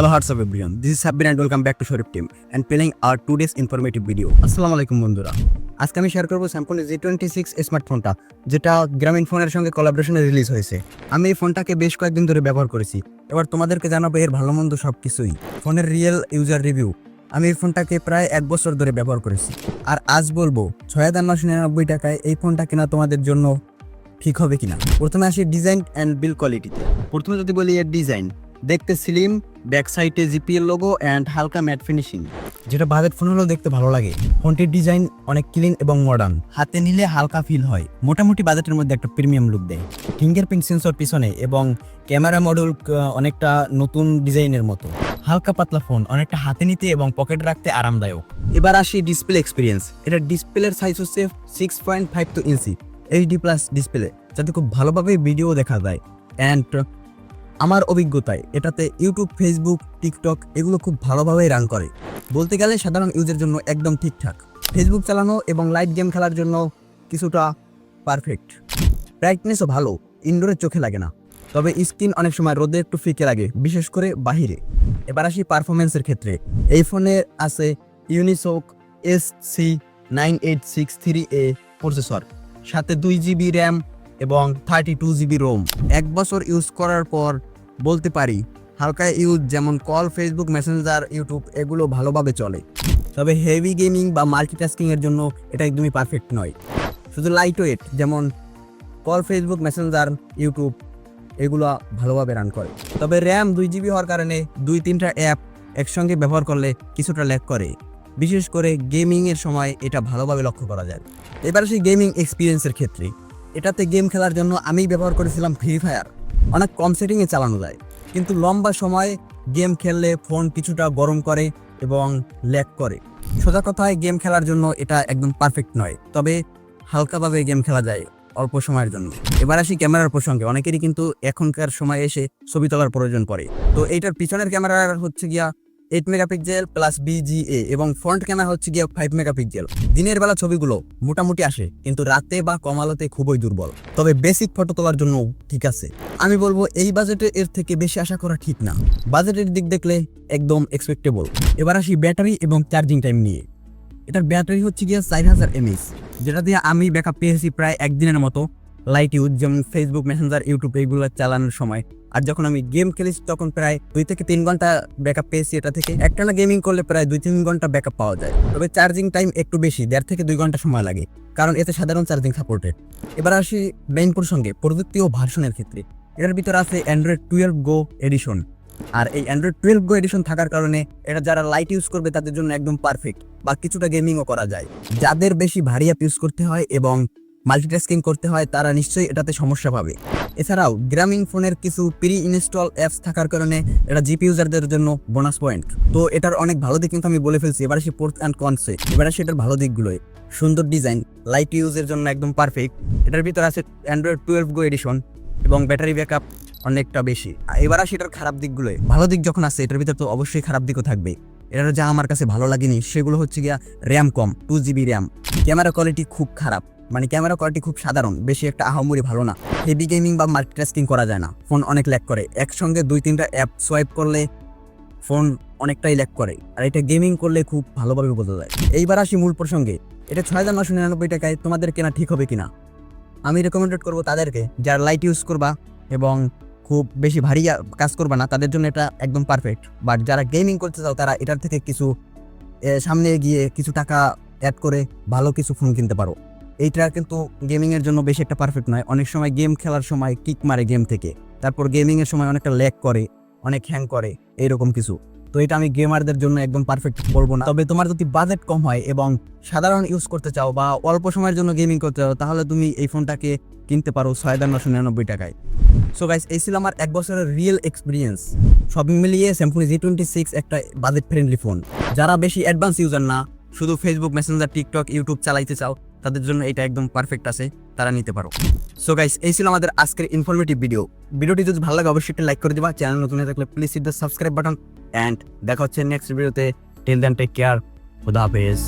Hello, what's up everyone? This is Sabir and welcome back to Shorif Team and playing our today's informative video. আসসালামু আলাইকুম বন্ধুরা। আজকে আমি share করব Samsung জি twenty six স্মার্টফোনটা যেটা গ্রামীণ ফোনের সঙ্গে কোলাবোরেশনে রিলিজ হয়েছে। আমি এই ফোনটাকে বেশ কয়েকদিন ধরে ব্যবহার করেছি। এবার তোমাদেরকে জানাব এর ভালো মন্দ সব কিছুই ফোনের রিয়েল ইউজার রিভিউ আমি এই ফোনটাকে প্রায় এক বছর ধরে ব্যবহার করেছি। আর আজ বলব ছয় হাজার নশো নিরানব্বই টাকায় এই ফোনটা কেনা তোমাদের জন্য ঠিক হবে কিনা? প্রথমে আসি ডিজাইন অ্যান্ড বিল কোয়ালিটিতে প্রথমে যদি বলি এর ডিজাইন দেখতে স্লিম ব্যাক সাইডে জিপিএল লোগো অ্যান্ড হালকা ম্যাট ফিনিশিং যেটা বাজেট ফোন হলেও দেখতে ভালো লাগে। ফোনটির ডিজাইন অনেক ক্লিন এবং মডার্ন হাতে নিলে হালকা ফিল হয়। মোটামুটি বাজেটের মধ্যে একটা প্রিমিয়াম লুক দেয়। ফিঙ্গারপ্রিন্ট সেন্সর পিছনে এবং ক্যামেরা মডেল অনেকটা নতুন ডিজাইনের মতো। হালকা পাতলা ফোন অনেকটা হাতে নিতে এবং পকেটে রাখতে আরামদায়ক। এবার আসি ডিসপ্লে এক্সপিরিয়েন্স এটা ডিসপ্লের সাইজ হচ্ছে six point five two inch HD plus display যাতে খুব ভালোভাবে ভিডিও দেখা যায়। অ্যান্ড আমার অভিজ্ঞতায় এটাতে ইউটিউব, ফেসবুক, টিকটক এগুলো খুব ভালোভাবেই রান করে। বলতে গেলে সাধারণ ইউজের জন্য একদম ঠিকঠাক। ফেসবুক চালানো এবং লাইট গেম খেলার জন্য কিছুটা পারফেক্ট ব্রাইটনেসও ভালো ইনডোরের চোখে লাগে না। তবে স্ক্রিন অনেক সময় রোদে একটু ফিকে লাগে, বিশেষ করে বাহিরে। এবার আসি পারফরমেন্সের ক্ষেত্রে। এই ফোনে আছে Unisoc S C nine eight six three A processor সাথে দুই জিবি র্যাম এবং থার্টি টু জিবি রোম এক বছর ইউজ করার পর বলতে পারি, হালকা ইউজ যেমন কল, ফেসবুক মেসেঞ্জার, ইউটিউব, এগুলো ভালোভাবে চলে। তবে হেভি গেমিং বা মাল্টিটাস্কিং এর জন্য এটা একদমই পারফেক্ট নয়। শুধু লাইট ওয়েট যেমন কল, ফেসবুক মেসেঞ্জার, ইউটিউব, এগুলো ভালোভাবে রান করে। তবে র্যাম দুই জিবি হওয়ার কারণে দুই তিনটা অ্যাপ একসঙ্গে ব্যবহার করলে কিছুটা ল্যাক করে। বিশেষ করে গেমিংয়ের সময় এটা ভালোভাবে লক্ষ্য করা যায়। এবার সেই গেমিং এক্সপিরিয়েন্সের ক্ষেত্রে। এটাতে গেম খেলার জন্য আমি ব্যবহার করেছিলাম ফ্রি ফায়ার অনেক কম সেটিংয়ে চালানো যায়। কিন্তু লম্বা সময় গেম খেললে ফোন কিছুটা গরম করে এবং ল্যাক করে। সোজা কথায় গেম খেলার জন্য এটা একদম পারফেক্ট নয়। তবে হালকাভাবে গেম খেলা যায় অল্প সময়ের জন্য। এবার আসি ক্যামেরার প্রসঙ্গে। অনেকেরই কিন্তু এখনকার সময় এসে ছবি তোলার প্রয়োজন পড়ে। তো এইটার পিছনের ক্যামেরার হচ্ছে গিয়া এইট মেগাপিক্সেল প্লাস বিজিএ এবং ফ্রন্ট ক্যামেরা হচ্ছে গিয়া ফাইভ মেগাপিক্সেল দিনের বেলা ছবিগুলো মোটামুটি আসে, কিন্তু রাতে বা কম আলোতে খুবই দুর্বল। তবে বেসিক ফটো তোলার জন্য ঠিক আছে। আমি বলব এই বাজেটে এর থেকে বেশি আশা করা ঠিক না। বাজেটের দিক দেখলে একদম এক্সপেক্টেবল এবার আসি ব্যাটারি এবং চার্জিং টাইম নিয়ে। এটার ব্যাটারি হচ্ছে গিয়া চার হাজার এমএস যেটা দিয়ে আমি ব্যাকআপ পেয়েছি প্রায় একদিনের মতো। লাইট ইউজ যেমন ফেসবুক মেসেঞ্জার ইউটিউব এইগুলো চালানোর সময়। আর যখন আমি গেম খেলেছি, তখন প্রায় দুই থেকে তিন ঘণ্টা ব্যাকআপ পেয়েছি এটা থেকে। একটানা গেমিং করলে প্রায় দুই তিন ঘণ্টা ব্যাকআপ পাওয়া যায়। তবে চার্জিং টাইম একটু বেশি, দেড় থেকে দুই ঘণ্টা সময় লাগে। কারণ এতে সাধারণ চার্জিং সাপোর্টেড এবার আসি মেইন প্রসঙ্গে, প্রযুক্তি ও ভার্সনের ক্ষেত্রে। এটার ভিতরে আছে অ্যান্ড্রয়েড টুয়েলভ গো এডিশন আর এই অ্যান্ড্রয়েড টুয়েলভ গো এডিশন থাকার কারণে এটা যারা লাইট ইউজ করবে, তাদের জন্য একদম পারফেক্ট বা কিছুটা গেমিংও করা যায়। যাদের বেশি ভারী অ্যাপ ইউজ করতে হয় এবং মাল্টিটাস্কিং করতে হয়, তারা নিশ্চয়ই এটাতে সমস্যা পাবে। এছাড়াও গ্রামীণ ফোনের কিছু প্রি ইনস্টল অ্যাপস থাকার কারণে এটা জিপি ইউজারদের জন্য বোনাস পয়েন্ট তো এটার অনেক ভালো দিক কিন্তু আমি বলে ফেলছি, এবার আসি পোর্ট অ্যান্ড কনসে এবার আসি এটার ভালো দিকগুলোই সুন্দর ডিজাইন লাইট ইউজের জন্য একদম পারফেক্ট এটার ভিতরে আছে অ্যান্ড্রয়েড টুয়েলভ গো এডিশন এবং ব্যাটারি ব্যাকআপ অনেকটা বেশি। এবার আসি এটার খারাপ দিকগুলোই ভালো দিক যখন আছে, এটার ভিতরে তো অবশ্যই খারাপ দিকও থাকবে এটার যা আমার কাছে ভালো লাগেনি সেগুলো হচ্ছে গিয়া র্যাম কম two GB RAM. Camera quality খুব খারাপ। মানে ক্যামেরা কোয়ালিটি খুব সাধারণ, বেশি একটা আহামরি ভালো না। হেভি গেমিং বা মাল্টিটাস্কিং করা যায় না। ফোন অনেক ল্যাক করে। একসঙ্গে দুই তিনটা অ্যাপ সোয়াইপ করলে ফোন অনেকটাই ল্যাক করে। আর এটা গেমিং করলে খুব ভালোভাবে বোঝা যায়। এইবার আসি মূল প্রসঙ্গে। এটা ছয় হাজার নশো নিরানব্বই টাকায় তোমাদের কেনা ঠিক হবে কিনা? আমি রেকমেন্ডেড করব তাদেরকে। যারা লাইট ইউজ করবা এবং খুব বেশি ভারী কাজ করবে না। তাদের জন্য এটা একদম পারফেক্ট বাট যারা গেমিং করতে চাও, তারা এটার থেকে কিছু সামনে গিয়ে কিছু টাকা অ্যাড করে ভালো কিছু ফোন কিনতে পারো। এইটা কিন্তু গেমিংয়ের জন্য বেশি একটা পারফেক্ট নয়। অনেক সময় গেম খেলার সময় কিক মারে গেম থেকে। তারপর গেমিংয়ের সময় অনেকটা ল্যাক করে, অনেক হ্যাং করে, এইরকম কিছু। তো এটা আমি গেমারদের জন্য একদম পারফেক্ট বলব না। তবে তোমার যদি বাজেট কম হয় এবং সাধারণ ইউজ করতে চাও বা অল্প সময়ের জন্য গেমিং করতে চাও, তাহলে তুমি এই ফোনটাকে কিনতে পারো ছয় হাজার নশো নিরানব্বই টাকায়। সো গাইস এই ছিল আমার এক বছরের রিয়েল এক্সপিরিয়েন্স সব মিলিয়ে স্যামসুং জি টোয়েন্টি সিক্স একটা বাজেট ফ্রেন্ডলি ফোন যারা বেশি অ্যাডভান্স ইউজার না, শুধু ফেসবুক মেসেঞ্জার টিকটক ইউটিউব চালাইতে চাও তাদের জন্য এটা একদম পারফেক্ট আছে, তারা নিতে পারো। সো গাইস এই ছিল আমাদের আজকের ইনফরমেটিভ ভিডিও ভিডিওটি যদি ভালো লাগে, অবশ্যই একটা লাইক করে দিবা। চ্যানেল নতুন হয়ে থাকলে please hit the subscribe button and দেখা হচ্ছে নেক্সট ভিডিওতে টিল দ্যান টেক কেয়ার খুদা হাফেজ।